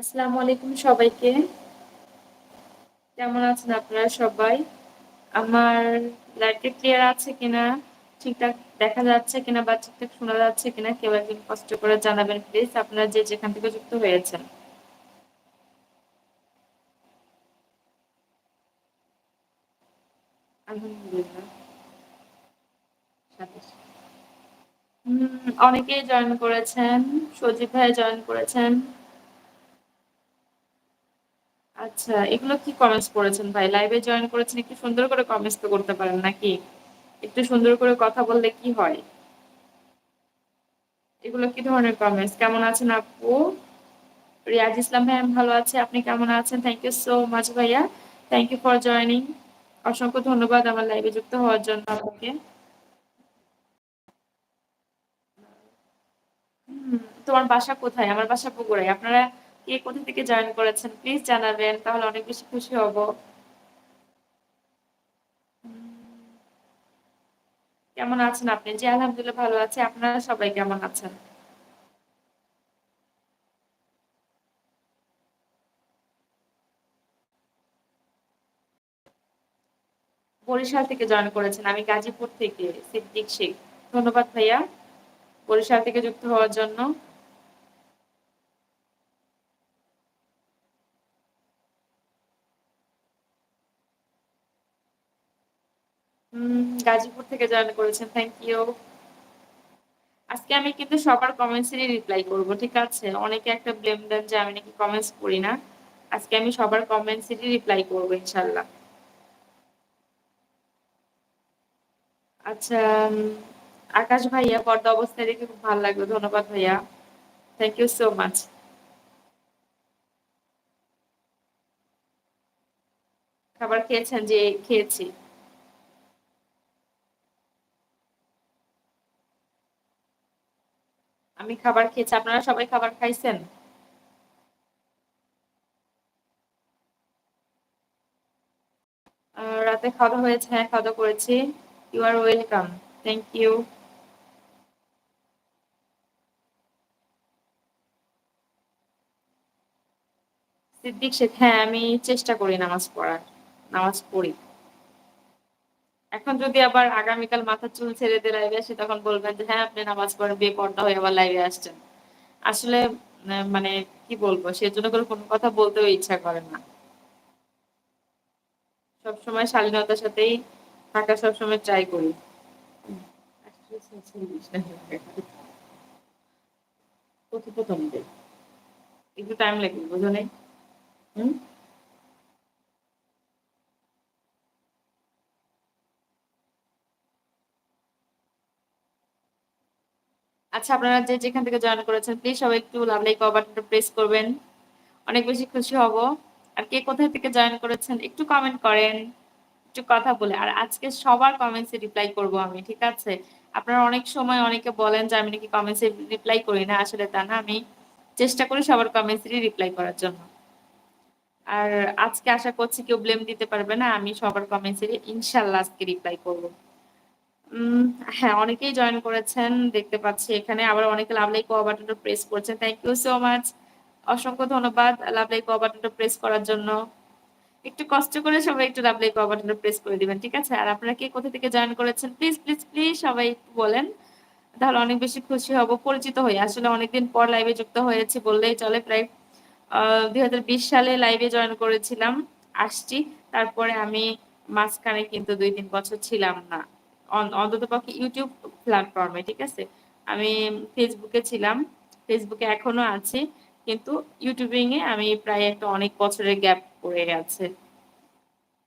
আসসালামু আলাইকুম সবাইকে। কেমন আছেন আপনারা সবাই? আমার ক্লিয়ার আছে কিনা? ঠিকঠাক দেখা যাচ্ছে কিনা বা ঠিকঠাক শোনা যাচ্ছে কিনা কেউ কষ্ট করে জানাবেন প্লিজ আপনারা যে যেখান থেকে যুক্ত হয়েছেন। অনেকেই জয়েন করেছেন, সজীব ভাই জয়েন করেছেন। আচ্ছা এগুলো কি কমেন্টস করেছেন ভাই? লাইভে জয়েন করেছেন, একটু সুন্দর করে কমেন্টস তো করতে পারেন নাকি? একটু সুন্দর করে কথা বললে কি হয়? এগুলো কি ধরনের কমেন্টস কেমন আছেন আপু? রিয়াজ ইসলাম ভাই, আমি ভালো আছি। আপনি কেমন আছেন? থ্যাংক ইউ সো মাচ ভাইয়া। থ্যাংক ইউ ফর জয়নিং অসংখ্য ধন্যবাদ আমার লাইভে যুক্ত হওয়ার জন্য আপনাকে। তোমার বাসা কোথায়? আমার বাসা বগুড়ায়। আপনারা কে কোথা থেকে জয়েন করেছেন? প্লিজ জানাবেন, তাহলে অনেক বেশি খুশি হব। কেমন আছেন আপনি? জি, আলহামদুলিল্লাহ ভালো আছে। আপনারা সবাই কেমন আছেন? বরিশাল থেকে জয়েন করেছেন, আমি গাজীপুর থেকে, সিদ্দিক শেখ। ধন্যবাদ ভাইয়া। বরিশাল থেকে যুক্ত হওয়ার জন্য। গাজীপুর থেকে জয়েন করেছেন থ্যাংক ইউ আজকে আমি কিন্তু সবার কমেন্টসেরই রিপ্লাই করব, ঠিক আছে? অনেকে একটা ব্লেম দেন যে আমি নাকি কমেন্টস করি না। আজকে আমি সবার কমেন্টসেরই রিপ্লাই করব ইনশাল্লাহ আচ্ছা আকাশ ভাইয়া, পর্দা অবস্থায় দেখে খুব ভালো লাগল। ধন্যবাদ ভাইয়া। থ্যাংক ইউ সো মাচ খাবার খেয়েছেন যে, খেয়েছি। আমি খাবার খেয়েছি, আপনারা সবাই খাবার খাইছেন? রাতে খাওয়া হয়েছে হ্যাঁ খাওয়া করেছি। You are welcome thank you Siddique Sheikh হ্যাঁ আমি চেষ্টা করি নামাজ পড়ার, নামাজ পড়ি। এখন যদি আবার আগামীকাল মাথা চুল ছেড়ে দিয়ে লাইভে আসে তখন বলবেন যে হ্যাঁ আপনি নামাজ পড়েন বিয়ে পর্দা হয়ে আবার লাইভে আসছেন। আসলে মানে কি বলব সেজন্য করে কোনো কথা বলতেও ইচ্ছা করে না। সবসময় শালীনতার সাথেই থাকা সবসময় ট্রাই করি। একটু টাইম লাগবে বুঝো নেই? হম? আচ্ছা আপনারা যে যেখান থেকে জয়েন করেছেন প্লিজ সবাই একটু লাভ লাইক বাটনটা প্রেস করবেন। অনেক বেশি খুশি হব। আর কে কোথায় থেকে জয়েন করেছেন, একটু কমেন্ট করেন। একটু কথা বলে। আর আজকে সবার কমেন্টসে রিপ্লাই করব আমি, ঠিক আছে? আপনারা অনেক সময় অনেকে বলেন যে, আমি নাকি কমেন্টসে রিপ্লাই করি না। আসলে তা না। আমি চেষ্টা করি সবার কমেন্টসেরই রিপ্লাই করার জন্য। আর আজকে আশা করছি কেউ ব্লেম দিতে পারবে না। আমি সবার কমেন্টসেরই ইনশাল্লাহ আজকে রিপ্লাই করব। হ্যাঁ অনেকেই জয়েন করেছেন, দেখতে পাচ্ছি এখানে। আবার অনেকে লাভ লাইক বাটনটা প্রেস করছেন। থ্যাংক ইউ সো মাচ অসংখ্য ধন্যবাদ লাভ লাইক বাটনটা প্রেস করার জন্য। একটু কষ্ট করে সবাই একটু লাভ লাইক বাটনটা প্রেস করে দিবেন, ঠিক আছে? আর আপনারা কে কোথা থেকে জয়েন করেছেন প্লিজ প্লিজ প্লিজ সবাই একটু বলেন। তাহলে অনেক বেশি খুশি হব, পরিচিত হই। আসলে অনেকদিন পর লাইভে যুক্ত হয়েছে বললেই চলে। প্রায় দুই হাজার বিশ সালে লাইভে জয়েন করেছিলাম, আসছি। তারপরে আমি মাঝখানে কিন্তু দুই তিন বছর ছিলাম না। অন্তত পক্ষে ইউটিউব প্ল্যাটফর্মে, ঠিক আছে? আমি ফেসবুকে ছিলাম ফেসবুকে এখনও আছি, কিন্তু ইউটিউবিং এ আমি প্রায় একটা অনেক বছরের গ্যাপ পড়ে গেছে।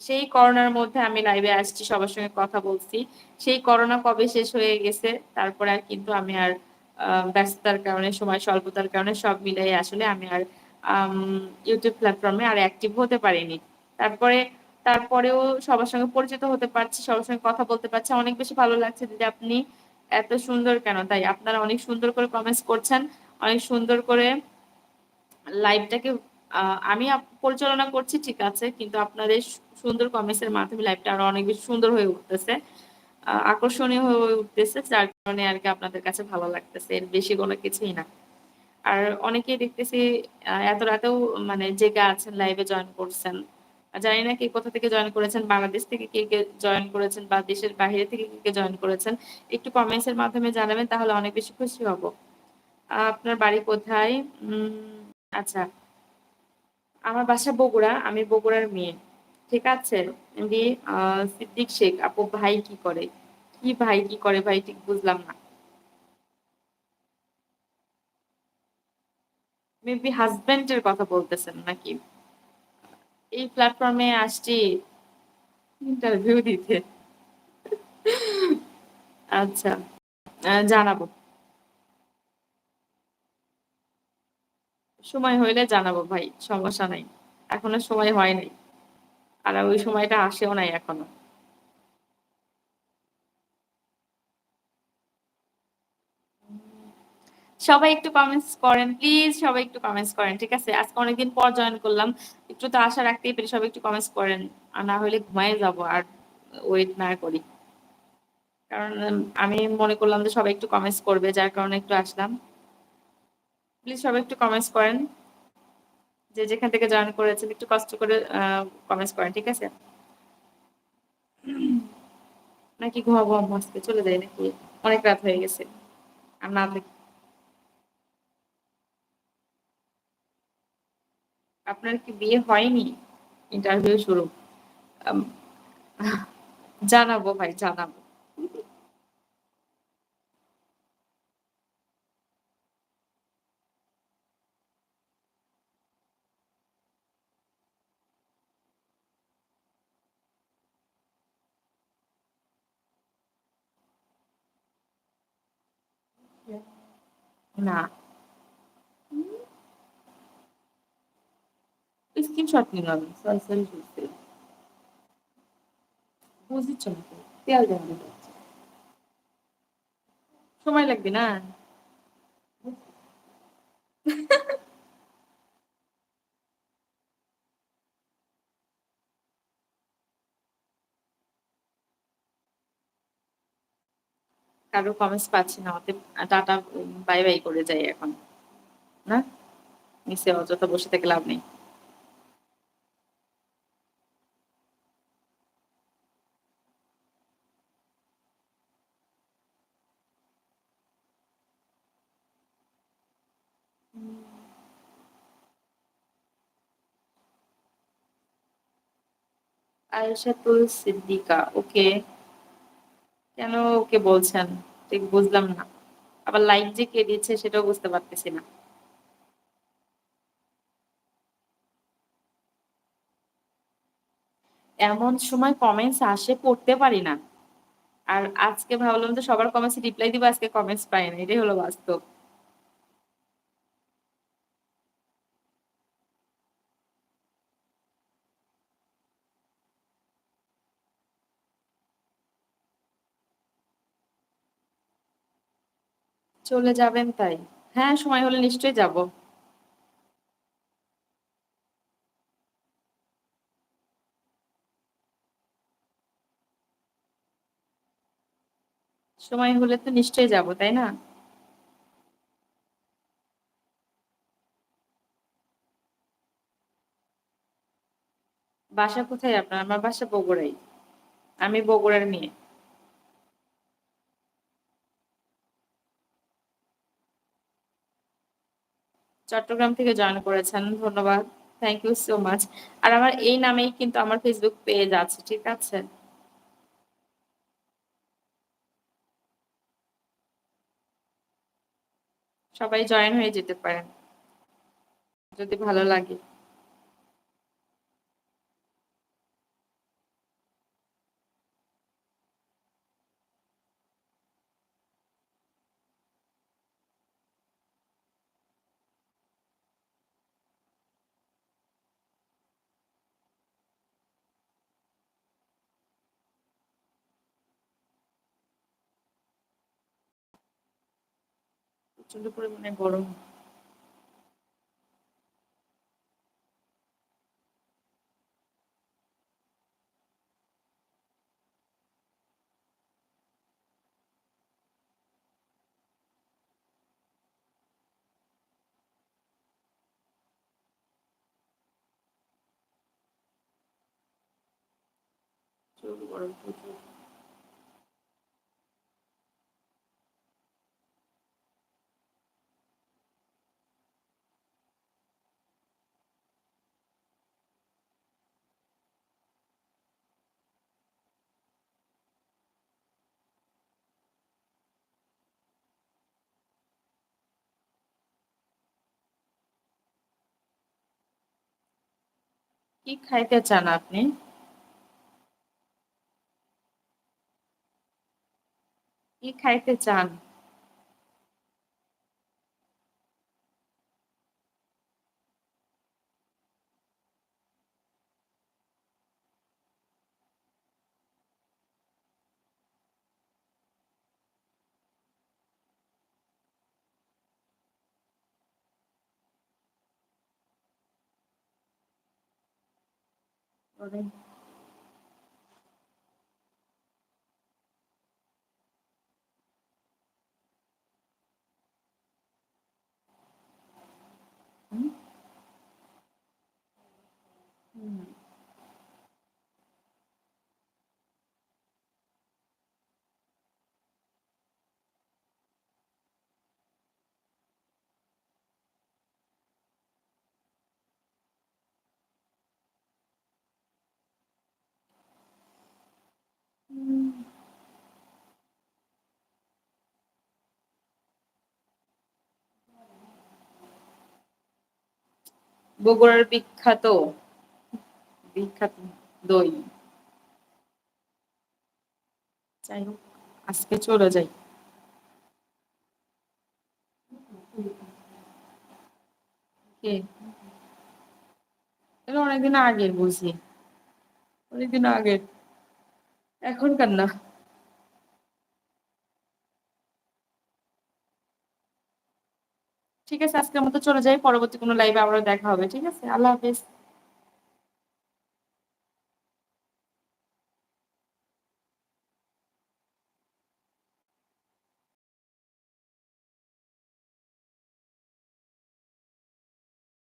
সেই করোনার মধ্যে আমি লাইভে আসছি, সবার সঙ্গে কথা বলছি। সেই করোনা কবে শেষ হয়ে গেছে, তারপরে আর কিন্তু আমি আর ব্যস্ততার কারণে, সময় স্বল্পতার কারণে সব মিলাই আসলে আমি আর ইউটিউব প্ল্যাটফর্মে আর অ্যাক্টিভ হতে পারিনি। তারপরে তারপরেও সবার সঙ্গে পরিচিত হতে পারছি সবার সঙ্গে কথা বলতে পারছি। অনেক বেশি ভালো লাগছে যে আপনি এত সুন্দর কেন? তাই আপনারা অনেক সুন্দর করে কমেন্টস করছেন অনেক সুন্দর করে লাইভটাকে আমি পরিচালনা করছি ঠিক আছে কিন্তু আপনাদের সুন্দর কমেন্টসের মাধ্যমে লাইভটা আরও অনেক বেশি সুন্দর হয়ে উঠতেছে। আকর্ষণীয় হয়ে উঠতেছে যার কারণে আর কি আপনাদের কাছে ভালো লাগতেছে এর বেশি কোনো কিছুই না। আর অনেকেই দেখতেছি এত রাতেও মানে জেগে আছেন, লাইভে জয়েন করছেন। জানি না কে কোথা থেকে জয়েন করেছেন, বাংলাদেশ থেকে কে, কে জয়েন করেছেন বা দেশের বাহিরে থেকে কে, কে জয়েন করেছেন। একটু কমেন্টস এর মাধ্যমে জানাবেন তাহলে অনেক বেশি খুশি হব। আপনার বাড়ি কোথায়? আচ্ছা। আমার বাসা বগুড়া। আমি বগুড়ার মেয়ে। ঠিক আছে? আ সিদ্দিক শেখ। আপু ভাই কি করে? কি ভাই কি করে ভাই ঠিক বুঝলাম না। মেবি হাসব্যান্ড এর কথা বলতেছেন নাকি? এই প্ল্যাটফর্মে আসছি ইন্টারভিউ দিতে। আচ্ছা। জানাব। সময় হইলে জানাব ভাই। সমস্যা নাই। এখনও সময় হয় নাই। আর ওই সময়টা আসেও নাই এখনও। সবাই একটু কমেন্টস করেন। প্লিজ সবাই একটু কমেন্টস করেন। ঠিক আছে? আজকে অনেকদিন পর জয়েন করলাম। একটু তো আশা রাখতেই পারি সবাই একটু কমেন্টস করেন। আর না হইলে ঘুমায়ে যাব, আর ওয়েট না করি। কারণ আমি মনে করলাম যে সবাই একটু কমেন্টস করবে, যার কারণে একটু আসলাম। প্লিজ সবাই একটু কমেন্টস করেন। যে যেখান থেকে জয়েন করেছেন, একটু কষ্ট করে কমেন্টস করেন। ঠিক আছে? নাকি ঘুমাবো আজকে চলে যাই নাকি? অনেক রাত হয়ে গেছে। আর না থাকি। আপনার কি বিয়ে হয়নি? ইন্টারভিউ শুরু। জানাব ভাই জানাব। না। স্ক্রিনশট নিলাম। Sorry, sorry, sorry. বুঝিচ্ছ। তেল দেন সময় লাগবে না? কারও কমেন্টস পাচ্ছি না। অতএব টাটা বাই, বাই করে যাই এখন। না? নিচে অযথা বসে থেকে লাভ নেই। আয়েশাতুল সিদ্দিকা। ওকে। কেন ওকে বলছেন? ঠিক বুঝলাম না। আবার লাইক যে কে দিচ্ছে সেটাও বুঝতে পারতেছি না। এমন সময় কমেন্টস আসে, পড়তে পারি না। আর আজকে ভাবলাম যে সবার কমেন্টস রিপ্লাই দিব, আজকে কমেন্টস পাই না। এটাই হলো বাস্তব। চলে যাবেন তাই? হ্যাঁ, সময় হলে নিশ্চয়ই যাব। সময় হলে তো নিশ্চয়ই যাব, তাই না? বাসা কোথায় আপনার? আমার বাসা বগুড়াই। আমি বগুড়ার মেয়ে। চট্টগ্রাম থেকে জয়েন করেছেন। ধন্যবাদ। Thank you so much. আর আমার এই নামেই কিন্তু আমার ফেসবুক পেজ আছে। ঠিক আছে? সবাই জয়েন হয়ে যেতে পারেন। যদি ভালো লাগে। প্রচণ্ড পরিমাণে গরম। চোখ গরম প্রচুর। কি খাইতে চান আপনি? কি খাইতে চান? ওরে, হুম, হুম। হুম, বগুড়ার বিখ্যাত বিখ্যাত দই। যাই হোক, আজকে চলে যাই। অনেকদিন আগের বুঝি। অনেকদিন আগের। এখনকার না? ঠিক আছে, আজকের মতো চলে যাই, পরবর্তী কোনো লাইভে আবার দেখা হবে, ঠিক আছে? আল্লাহ হাফেজ।